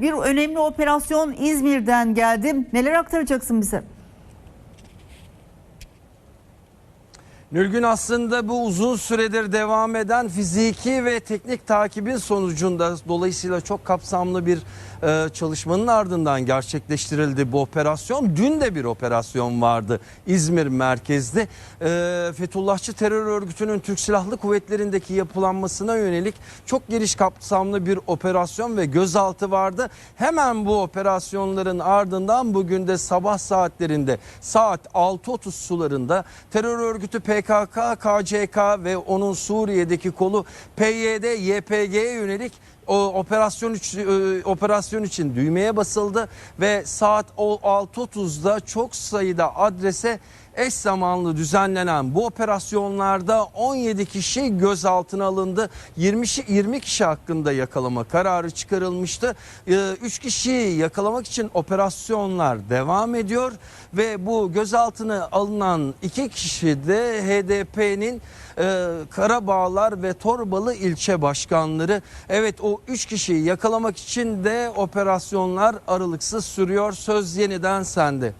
Bir önemli operasyon İzmir'den geldi. Neler aktaracaksın bize? Nülgün aslında bu uzun süredir devam eden fiziki ve teknik takibin sonucunda dolayısıyla çok kapsamlı bir e, çalışmanın ardından gerçekleştirildi bu operasyon. Dün de bir operasyon vardı İzmir merkezde. E, Fethullahçı terör örgütünün Türk Silahlı Kuvvetleri'ndeki yapılanmasına yönelik çok geniş kapsamlı bir operasyon ve gözaltı vardı. Hemen bu operasyonların ardından bugün de sabah saatlerinde saat 6.30 sularında terör örgütü PKK, KCK ve onun Suriye'deki kolu PYD, YPG'ye yönelik o operasyon için, e, operasyon için düğmeye basıldı ve saat o 6.30'da çok sayıda adrese eş zamanlı düzenlenen bu operasyonlarda 17 kişi gözaltına alındı. 20, 20 kişi hakkında yakalama kararı çıkarılmıştı. 3 kişiyi yakalamak için operasyonlar devam ediyor ve bu gözaltına alınan 2 kişi de HDP'nin e, Karabağlar ve Torbalı ilçe başkanları. Evet o 3 kişiyi yakalamak için de operasyonlar aralıksız sürüyor. Söz yeniden sende.